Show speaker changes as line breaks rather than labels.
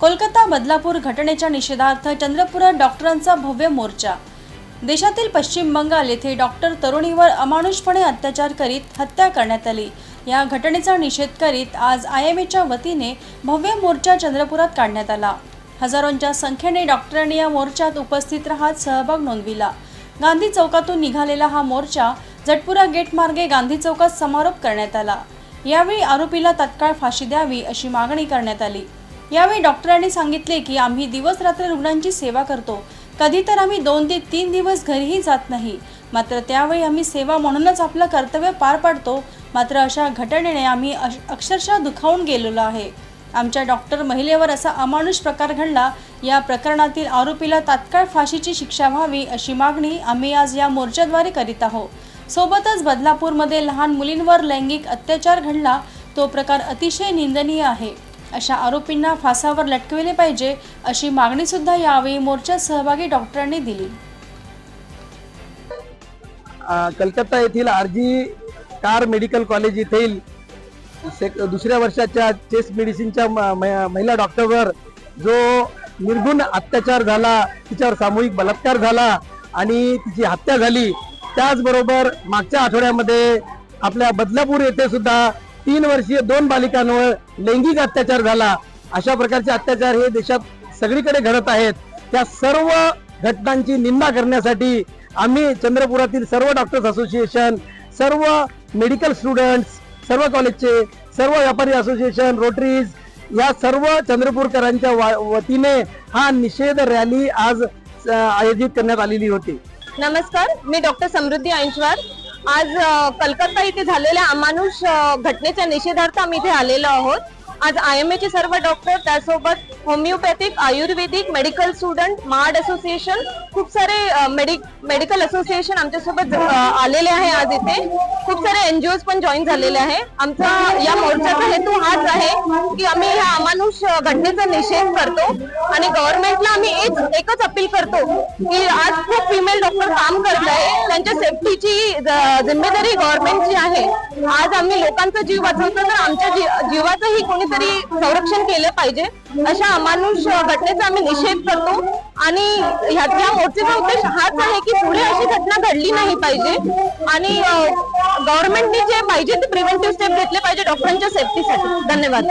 कोलकाता बदलापूर घटनेच्या निषेधार्थ चंद्रपुरात डॉक्टरांचा भव्य मोर्चा. देशातील पश्चिम बंगाल येथे डॉक्टर तरुणीवर अमानुषपणे अत्याचार करीत हत्या करण्यात आली. या घटनेचा निषेध करीत आज आय एम एच्या वतीने भव्य मोर्चा चंद्रपुरात काढण्यात आला. हजारोंच्या संख्येने डॉक्टरांनी या मोर्चात उपस्थित राहत सहभाग नोंदविला. गांधी चौकातून निघालेला हा मोर्चा जटपुरा गेट मार्गे गांधी चौकात समारोप करण्यात आला. यावेळी आरोपीला तत्काळ फाशी द्यावी अशी मागणी करण्यात आली. यावेळी डॉक्टरांनी सांगितले की आम्ही दिवस रात्र रुग्णांची सेवा करतो. कधी तर आम्ही दोन ते तीन दिवस घरीही जात नाही. मात्र त्यावेळी आम्ही सेवा म्हणूनच आपलं कर्तव्य पार पाडतो. मात्र अशा घटनेने आम्ही अक्षरशः दुखावून गेलेलो आहे. आमच्या डॉक्टर महिलेवर असा अमानुष प्रकार घडला या प्रकरणातील आरोपीला तात्काळ फाशीची शिक्षा व्हावी अशी मागणी आम्ही आज या मोर्चाद्वारे करीत आहोत. सोबतच बदलापूरमध्ये लहान मुलींवर लैंगिक अत्याचार घडला. तो प्रकार अतिशय निंदनीय आहे. अशा आरोपींना फासावर लटकविले पाहिजे अशी मागणी सुद्धा यावेळी मोर्चात सहभागी डॉक्टरांनी दिली.
कलकत्ता येथील आरजी कार मेडिकल कॉलेज येथील दुसऱ्या वर्षाच्या चेस्ट मेडिसिनच्या महिला डॉक्टरवर जो निर्गुण अत्याचार झाला तिच्यावर सामूहिक बलात्कार झाला आणि तिची हत्या झाली त्याचबरोबर मागच्या आठवड्यामध्ये आपल्या बदलापूर येथे सुद्धा तीन वर्षीय दोन बालिकांवर लैंगिक अत्याचार झाला. अशा प्रकारचे अत्याचार हे देशात सगळीकडे घडत आहेत. त्या सर्व घटनांची निंदा करण्यासाठी आम्ही चंद्रपुरातील सर्व डॉक्टर्स असोसिएशन सर्व मेडिकल स्टुडंट्स सर्व कॉलेजचे सर्व व्यापारी असोसिएशन रोटरीज या सर्व चंद्रपूरकरांच्या वतीने हा निषेध रॅली आज आयोजित करण्यात आलेली होती.
नमस्कार मी डॉक्टर समृद्धी ऐंचवार आज कलकत्ता इथे झालेल्या अमानुष घटनेच्या निषेधार्थ आम्ही इथे आलेलो आहोत. आज आय एम चे सर्व डॉक्टर त्यासोबत homeopathic Ayurvedic medical student MARD association खूप सारे मेडिक मेडिकल असोसिएशन आमच्यासोबत आलेले आहे आज इथे. खूप सारे एनजीओ पण जॉईन झालेले आहे. आमचा या मोर्चाचा हेतू हाच आहे की आम्ही ह्या माणूस घटनेचा निषेध करतो आणि गव्हर्नमेंटला आम्ही एक एकच अपील करतो की आज खूप फिमेल डॉक्टर काम करत आहे त्यांच्या सेफ्टीची जिम्मेदारी गव्हर्नमेंटची आहे. आज आम्ही लोकांचा जीव वाचवतो तर आमच्या जीवाचंही कोणीतरी संरक्षण केलं पाहिजे. अशा अमानुष घटनेचा आम्ही निषेध करतो. आणि ह्या या मोर्चेचा उद्देश हाच आहे की पुढे अशी घटना घडली नाही पाहिजे. आणि गव्हर्नमेंटने जे पाहिजे ते प्रिव्हेंटिव्ह स्टेप घेतले पाहिजे डॉक्टरांच्या सेफ्टीसाठी धन्यवाद.